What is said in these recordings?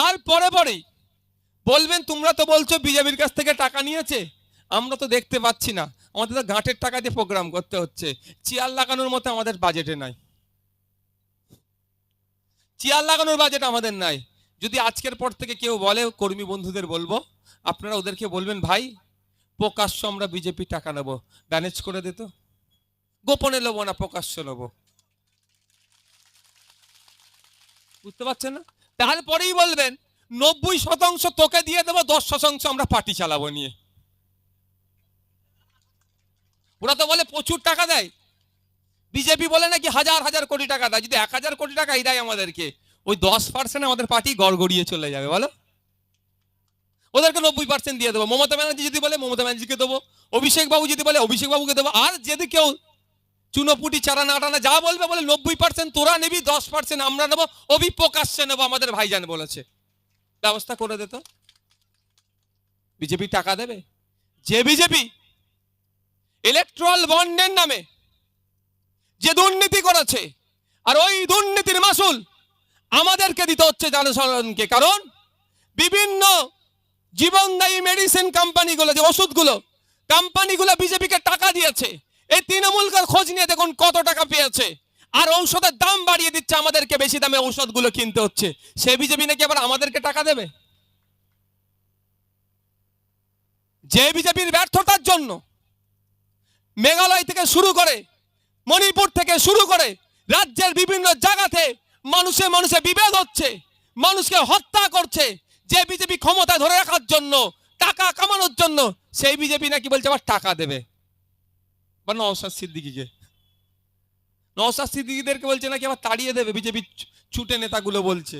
তারপরে পরেই বলবেন, তোমরা তো বলছো বিজেপির কাছ থেকে টাকা নিয়েছে। আমরা তো দেখতে পাচ্ছি না। আমাদের তো গাঁটের টাকা দিয়ে প্রোগ্রাম করতে হচ্ছে। চেয়ার লাগানোর মতো আমাদের বাজেটে নাই। চেয়ার লাগানোর বাজেট আমাদের নাই। যদি আজকের পর থেকে কেউ বলে, কর্মী বন্ধুদের বলব, আপনারা ওদেরকে বলবেন, ভাই, প্রকাশ্য আমরা বিজেপি টাকা নেব। ম্যানেজ করে দিত গোপনে নেব না, প্রকাশ্য নেব। বুঝতে পারছেন না? তারপরেই বলবেন, নব্বই শতাংশ তোকে দিয়ে দেবো, দশ শতাংশ আমরা পার্টি চালাবো নিয়ে। ওরা তো বলে প্রচুর টাকা দেয়। বিজেপি বলে নাকি হাজার হাজার কোটি টাকা দেয়, যদি এক হাজার কোটি টাকাই দেয় আমাদেরকে, ওই দশ পার্সেন্ট আমাদের পার্টি গড়গড়িয়ে চলে যাবে, বলো। ওদেরকে নব্বই পার্সেন্ট দিয়ে দেবো। মমতা ব্যানার্জি যদি বলে, মমতা ব্যানার্জিকে দেবো অভিষেক বাবু যদি বলে অভিষেক বাবুকে দেবো, আর যদি কেউ চুনোপুটি, চারা না টানা, যা বলবে বলে নব্বই পার্সেন্ট তোরা নিবি, দশ পার্সেন্ট আমরা নেব, অভিপ্রকাশ্যে নেব আমাদের ভাইজান বলেছে। ব্যবস্থা করে দে তো। বিজেপি টাকা দেবে? যে বিজেপি ইলেকট্রাল বন্ডের নামে যে দুর্নীতি করেছে, আর ওই দুর্নীতির মাসুল আমাদেরকে দিতে হচ্ছে জনসাধারণকে। কারণ বিভিন্ন জীবনদায়ী মেডিসিন কোম্পানিগুলো যে ওষুধগুলো কোম্পানিগুলো বিজেপিকে টাকা দিয়েছে এই তৃণমূলকার খোঁজ নিয়ে দেখুন কত টাকা পেয়েছে। আর ঔষধের দাম বাড়িয়ে দিচ্ছে আমাদেরকে, বেশি দামে ঔষধগুলো কিনতে হচ্ছে। সে বিজেপি নাকি আবার আমাদেরকে টাকা দেবে? যে বিজেপির ব্যর্থতার জন্য মেঘালয় থেকে শুরু করে, মণিপুর থেকে শুরু করে, রাজ্যের বিভিন্ন জায়গাতে মানুষে মানুষে বিভেদ হচ্ছে, মানুষকে হত্যা করছে যে বিজেপি ক্ষমতা ধরে রাখার জন্য, টাকা কামানোর জন্য, সেই বিজেপি নাকি বলছে আবার টাকা দেবে। বা নওসাদ সিদ্দিকিকে নওসাদ সিদ্দিকিদেরকে বলছে নাকি আবার তাড়িয়ে দেবে বিজেপি ছুটে নেতাগুলো বলছে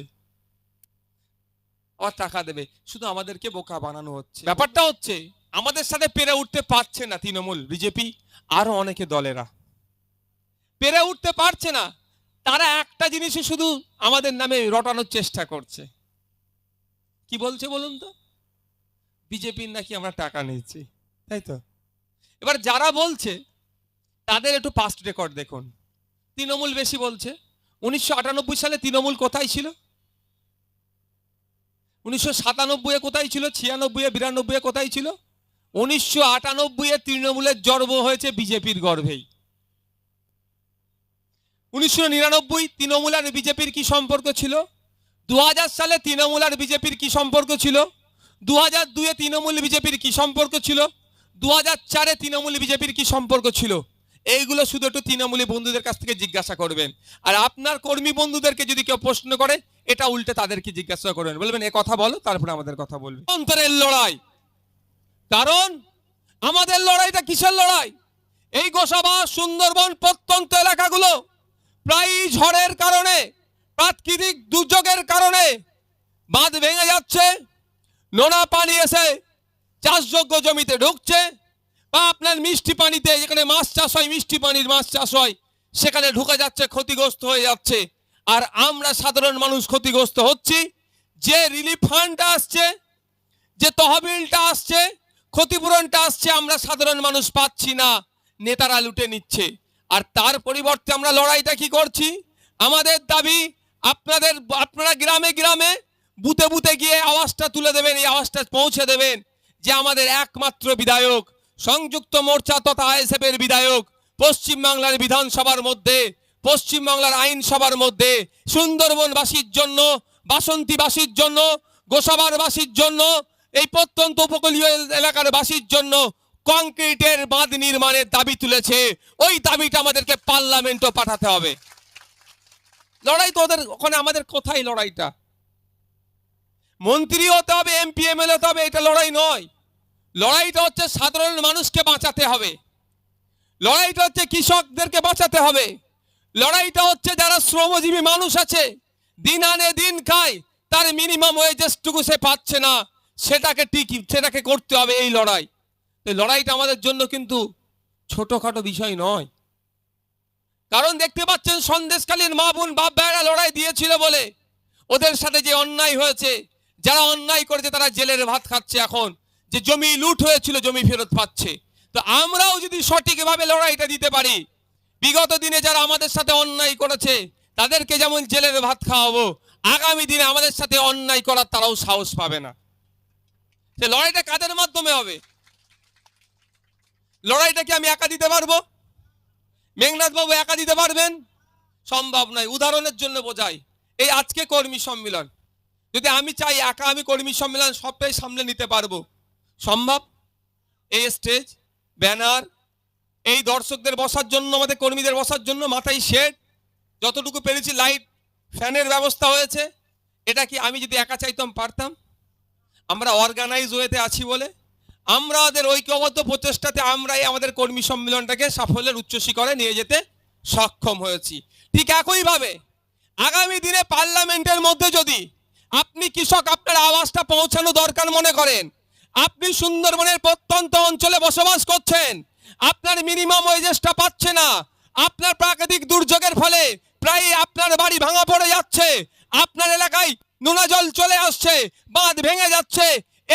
আবার টাকা দেবে শুধু আমাদেরকে বোকা বানানো হচ্ছে ব্যাপারটা হচ্ছে আমাদের সাথে পেরে উঠতে পারছে না তৃণমূল বিজেপি আরও অনেকে দলেরা পেরে উঠতে পারছে না তারা একটা জিনিসই শুধু আমাদের নামে রটানোর চেষ্টা করছে কি বলছে বলুন তো বিজেপির নাকি আমরা টাকা নিচ্ছি তাই তো এবার যারা বলছে তাদের একটু পাস্ট রেকর্ড দেখুন। তৃণমূল বেশি বলছে। উনিশশো আটানব্বই সালে তৃণমূল কোথায় ছিল? উনিশশো সাতানব্বই কোথায় ছিল? ছিয়ানব্বই বিরানব্বই কোথায় ছিল? উনিশশো আটানব্বই তৃণমূলের জন্ম হয়েছে বিজেপির গর্ভেই। উনিশশো নিরানব্বই, তৃণমূল আর বিজেপির কি সম্পর্ক ছিল? দু হাজার সালে তৃণমূল আর বিজেপির কি সম্পর্ক ছিল? দু হাজার দুয়ে তৃণমূল, বিজেপির কি সম্পর্ক ছিল? দু হাজার চারে তৃণমূল, বিজেপির কি সম্পর্ক ছিল? এইগুলো শুধু একটু তৃণমূলী বন্ধুদের কাছ থেকে জিজ্ঞাসা করবেন। আর আপনার কর্মী বন্ধুদেরকে যদি কেউ প্রশ্ন করে, এটা উল্টে তাদেরকে জিজ্ঞাসা করবেন। বলবেন, এ কথা বলো, তারপরে আমাদের কথা বলবে। অন্তরের লড়াই। কারণ আমাদের লড়াইটা কিসের লড়াই? এই গোসাবা, সুন্দরবন, প্রত্যন্ত এলাকাগুলো প্রায়ই ঝড়ের কারণে, প্রাকৃতিক দুর্যোগের কারণে বাঁধ ভেঙে যাচ্ছে, নোনা পানি এসে চাষযোগ্য জমিতে ঢুকছে বা আপনার মিষ্টি পানিতে, যেখানে মাছ চাষ হয়, মিষ্টি পানির মাছ চাষ হয়, সেখানে ঢুকে যাচ্ছে, ক্ষতিগ্রস্ত হয়ে যাচ্ছে। আর আমরা সাধারণ মানুষ ক্ষতিগ্রস্ত হচ্ছি। যে রিলিফ ফান্ডটা আসছে, যে তহবিলটা আসছে, ক্ষতিপূরণটা আসছে, আমরা সাধারণ মানুষ পাচ্ছি না। নেতারা লুটে নিচ্ছে। আর তার পরিবর্তে আমরা লড়াইটা কি করছি? আমাদের দাবি, আপনাদের, আপনারা গ্রামে গ্রামে বুতে বুতে গিয়ে আওয়াজটা তুলে দেবেন, এই আওয়াজটা পৌঁছে দেবেন যে আমাদের একমাত্র বিধায়ক সংযুক্ত মোর্চা তথা আইএসএফের বিধায়ক, পশ্চিমবাংলার বিধানসভার মধ্যে, পশ্চিমবাংলার আইনসভার মধ্যে, সুন্দরবনবাসীর জন্য, বাসন্তীবাসীর জন্য, গোসাবারবাসীর জন্য, এই প্রত্যন্ত উপকূলীয় এলাকার বাসীর জন্য কংক্রিটের বাঁধ নির্মাণের দাবি তুলেছে। ওই দাবিটা আমাদেরকে পার্লামেন্টও পাঠাতে হবে। লড়াই তো ওদের, ওখানে আমাদের কোথায় লড়াইটা? মন্ত্রী হতে হবে, এমপি, এমএলএ হতে হবে, এটা লড়াই নয়। লড়াইটা হচ্ছে সাধারণ মানুষকে বাঁচাতে হবে। লড়াইটা হচ্ছে কৃষকদেরকে বাঁচাতে হবে। লড়াইটা হচ্ছে যারা শ্রমজীবী মানুষ আছে, দিন আনে দিন খায়, তার মিনিমাম ওয়েজেসটুকু সে পাচ্ছে না। সেটাকে টিকি, সেটাকে করতে হবে এই লড়াই। এই লড়াইটা আমাদের জন্য কিন্তু ছোটোখাটো বিষয় নয়। কারণ দেখতে পাচ্ছেন সন্দেশকালীন মা বোন বাপ ভাইয়েরা লড়াই দিয়েছিল বলে ওদের সাথে যে অন্যায় হয়েছে, যারা অন্যায় করেছে তারা জেলের ভাত খাচ্ছে এখন। যে জমি লুট হয়েছিল, জমি ফেরত পাচ্ছে। তো আমরাও যদি সঠিকভাবে লড়াইটা দিতে পারি, বিগত দিনে যারা আমাদের সাথে অন্যায় করেছে, তাদেরকে যেমন জেলের ভাত খাওয়াবো, আগামী দিনে আমাদের সাথে অন্যায় করার তারাও সাহস পাবে না। সে লড়াইটা কাদের মাধ্যমে হবে? লড়াইটা কি আমি একা দিতে পারব? মেঘনাথ বাবু একা দিতে পারবেন? সম্ভব নয়, উদাহরণের জন্য বোঝাই। এই আজকে কর্মী সম্মেলন। যদি আমি চাই একা আমি কর্মী সম্মেলন সবটাই সামলে নিতে পারব। সম্ভব? এই স্টেজ, ব্যানার, এই দর্শকদের বসার জন্য, আমাদের কর্মীদের বসার জন্য মাথায় শেড, যতটুকু পেরেছি লাইট, ফ্যানের ব্যবস্থা হয়েছে। এটা কি আমি যদি একা চাইতাম পারতাম? আমরা অর্গানাইজ ওয়েতে আছি বলে। আমরা আমাদের ঐক্যবদ্ধ প্রচেষ্টাতে আমরাই আমাদের কর্মী সম্মেলনটাকে সাফল্যের উচ্চ শিখরে নিয়ে যেতে সক্ষম হয়েছি। ঠিক একইভাবে, আগামী দিনে পার্লামেন্টের মধ্যে যদি আপনি কৃষক, আপনার আওয়াজটা পৌঁছানো দরকার মনে করেন আপনি সুন্দরবনের প্রত্যন্ত অঞ্চলে বসবাস করছেন। আপনার মিনিমাম ওয়েজেসটা পাচ্ছে না। আপনার প্রাকৃতিক দুর্যোগের ফলে প্রায় আপনার বাড়ি ভাঙা পড়ে যাচ্ছে। আপনার এলাকায় নোনা জল চলে আসছে, বাঁধ ভেঙে যাচ্ছে।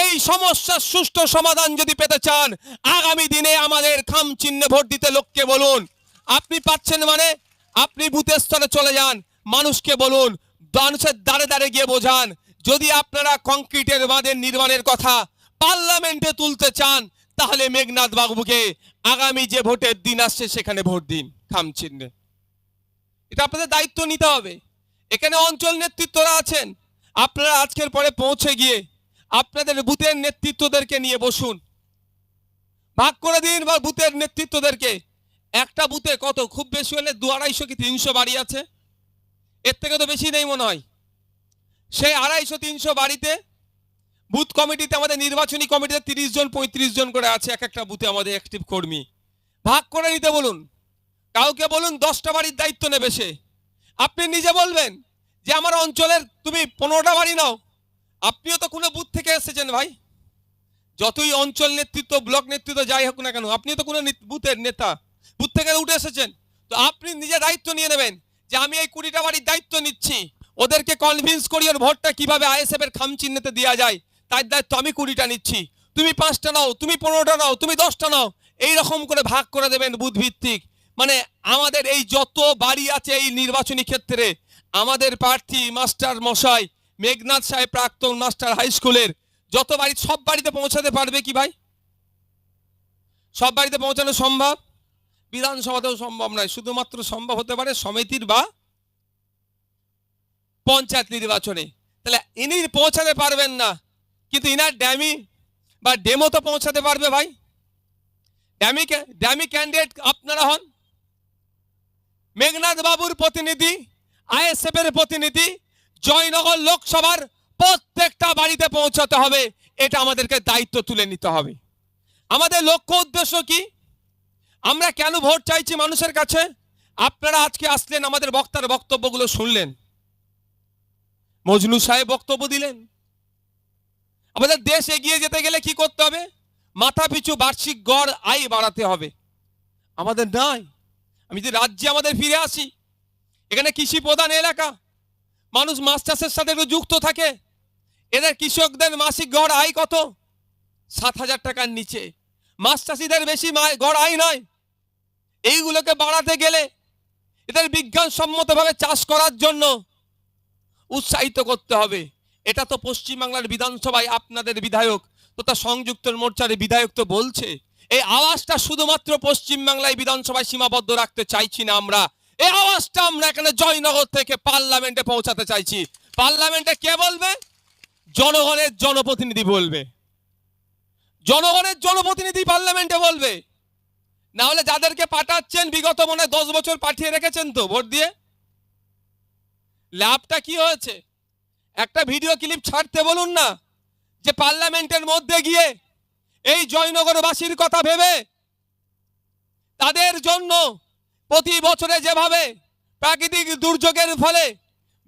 এই সমস্যার সুষ্ঠু সমাধান যদি পেতে চান, আগামী দিনে আমাদের খাম চিহ্নে ভোট দিতে লোককে বলুন। আপনি পাচ্ছেন মানে আপনি বুথের স্তরে চলে যান, মানুষকে বলুন, মানুষের দাঁড়ে দাঁড়ে গিয়ে বোঝান। যদি আপনারা কংক্রিটের বাঁধের নির্মাণের কথা পার্লামেন্টে তুলতে চান, তাহলে মেঘনাথ বাবুকে আগামী যে ভোটের দিন আসছে সেখানে ভোট দিন, খাম চিহ্নে এটা আপনাদের দায়িত্ব নিতে হবে। এখানে অঞ্চল নেতৃত্বরা আছেন। আপনারা আজকের পরে পৌঁছে গিয়ে আপনাদের বুথের নেতৃত্বদেরকে নিয়ে বসুন। ভাগ করে দিন বা বুথের নেতৃত্বদেরকে। একটা বুথে কত? খুব বেশি হলে দু আড়াইশো কি তিনশো বাড়ি আছে? এর থেকে তো বেশি নেই মনে হয়। সেই আড়াইশো তিনশো বাড়িতে বুথ কমিটিতে আমাদের নির্বাচনী কমিটিতে তিরিশ জন, পঁয়ত্রিশ জন করে আছে, এক একটা বুথে আমাদের অ্যাক্টিভ কর্মী। ভাগ করে নিতে বলুন। কাউকে বলুন দশটা বাড়ির দায়িত্ব নেবে সে। আপনি নিজে বলবেন যে আমার অঞ্চলের তুমি পনেরোটা বাড়ি নাও। আপনিও তো কোনো বুথ থেকে এসেছেন ভাই। যতই অঞ্চল নেতৃত্ব, ব্লক নেতৃত্ব যাই হোক না কেন আপনি তো কোনো বুথের নেতা। বুথ থেকে উঠে এসেছেন। তো আপনি নিজে দায়িত্ব নিয়ে নেবেন যে আমি এই কুড়িটা বাড়ির দায়িত্ব নিচ্ছি। ওদেরকে কনভিন্স করি ওর ভোটটা কীভাবে আইএসএফ এর খাম চিহ্নেতে দেওয়া যায়। তার দায়িত্ব আমি কুড়িটা নিচ্ছি। তুমি পাঁচটা নাও, তুমি পনেরোটা নাও, তুমি দশটা নাও। এই রকম করে ভাগ করে দেবেন বুধভিত্তিক মানে আমাদের এই যত বাড়ি আছে এই নির্বাচনী ক্ষেত্রে, আমাদের প্রার্থী মাস্টার মশাই মেঘনাথ সাহেব প্রাক্তন মাস্টার হাই স্কুলের, যত বাড়ি, সব বাড়িতে পৌঁছাতে পারবে কি ভাই? সব বাড়িতে পৌঁছানো সম্ভব? বিধানসভাতেও সম্ভব নয়, শুধুমাত্র সম্ভব হতে পারে সমিতির বা পঞ্চায়েত নির্বাচনে। তাহলে ইনি পৌঁছাতে পারবেন না। কিন্তু ইনার ড্যামি বা ডেমো তো পৌঁছাতে পারবে ভাই। ড্যামি ড্যামি ক্যান্ডিডেট আপনারা হন। মেঘনাথ বাবুর প্রতিনিধি, আইএসএফ এর প্রতিনিধি, জয়নগর লোকসভার প্রত্যেকটা বাড়িতে পৌঁছাতে হবে। এটা আমাদেরকে দায়িত্ব তুলে নিতে হবে। আমাদের লক্ষ্য উদ্দেশ্য কি? আমরা কেন ভোট চাইছি মানুষের কাছে? আপনারা আজকে আসলেন আমাদের বক্তার বক্তব্যগুলো শুনলেন। মজনু সাহেব বক্তব্য দিলেন। আমাদের দেশ এগিয়ে যেতে গেলে কি করতে হবে? মাথা পিছু বার্ষিক গড় আয় বাড়াতে হবে। আমাদের নাই আমি যদি রাজ্যে আমাদের ফিরে আসি, এখানে কৃষি প্রধান এলাকা, মানুষ মাছ চাষের সাথে একটু যুক্ত থাকে, এদের কৃষকদের মাসিক গড় আয় কত? সাত হাজার টাকার নিচে। মাছ চাষিদের বেশি গড় আয় নয়। এইগুলোকে বাড়াতে গেলে এদের বিজ্ঞানসম্মতভাবে চাষ করার জন্য উৎসাহিত করতে হবে। এটা তো পশ্চিমবাংলার বিধানসভায় আপনাদের বিধায়ক তথা সংযুক্ত মোর্চার বিধায়ক তো বলছে। এই আওয়াজটা শুধুমাত্র পশ্চিমবাংলায় বিধানসভায় সীমাবদ্ধ রাখতে চাইছি না আমরা। এই আওয়াজটা আমরা এখানে জয়নগর থেকে পার্লামেন্টে পৌঁছাতে চাইছি। পার্লামেন্টে কে বলবে? জনগণের জনপ্রতিনিধি বলবে। জনগণের জনপ্রতিনিধি পার্লামেন্টে বলবে। না হলে যাদেরকে পাঠাচ্ছেন, বিগত মনে দশ বছর পাঠিয়ে রেখেছেন তো ভোট দিয়ে। লাভটা কি হয়েছে? একটা ভিডিও ক্লিপ ছাড়তে বলুন না, যে পার্লামেন্টের মধ্যে গিয়ে এই জয়নগরবাসীর কথা ভেবে তাদের জন্য প্রতি বছরে যেভাবে প্রাকৃতিক দুর্যোগের ফলে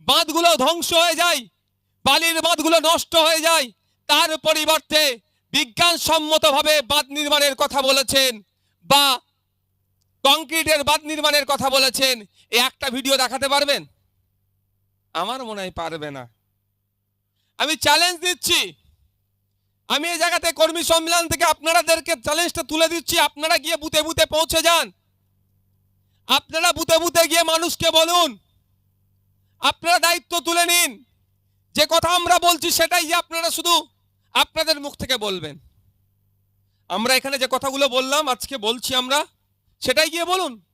বাঁধগুলো ধ্বংস হয়ে যায়, বালির বাঁধগুলো নষ্ট হয়ে যায়, তার পরিবর্তে বিজ্ঞানসম্মতভাবে বাঁধ নির্মাণের কথা বলেছেন বা কংক্রিটের বাঁধ নির্মাণের কথা বলেছেন এই একটা ভিডিও দেখাতে পারবেন? আমার মনে হয় পারবে না। আমি চ্যালেঞ্জ দিচ্ছি। আমি এই জায়গাতে কর্মী সম্মেলন থেকে আপনারাদেরকে চ্যালেঞ্জটা তুলে দিচ্ছি। আপনারা গিয়ে বুথে বুথে পৌঁছে যান। আপনারা বুথে বুথে গিয়ে মানুষকে বলুন। আপনারা দায়িত্ব তুলে নিন। যে কথা আমরা বলছি সেটাই আপনারা শুধু আপনাদের মুখ থেকে বলবেন। আমরা এখানে যে কথাগুলো বললাম, আজকে বলছি আমরা, সেটাই গিয়ে বলুন।